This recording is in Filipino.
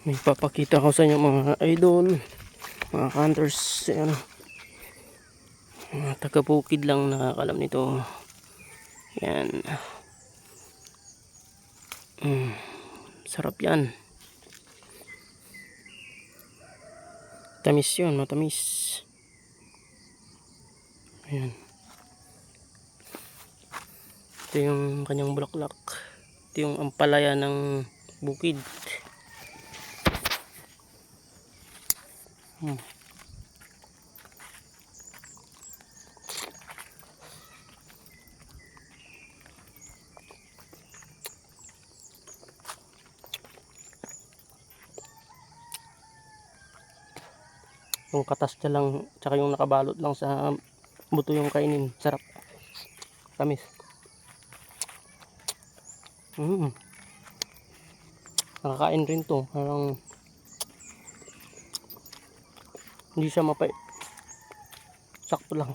May papakita ko sa inyo mga idol, mga hunters, ano, mga taga-bukid lang nakakalam nito. Yan. Mm, sarap yan. Tamis yun, matamis. Ayan. Ito yung kanyang bulaklak. Ito yung ampalaya ng bukid. Hmm. Yung katas niya lang, tsaka yung nakabalot lang sa buto yung kainin. Sarap. Tamis. Mm. Nakakain rin to. Parang hindi siya mapay. Sakto lang.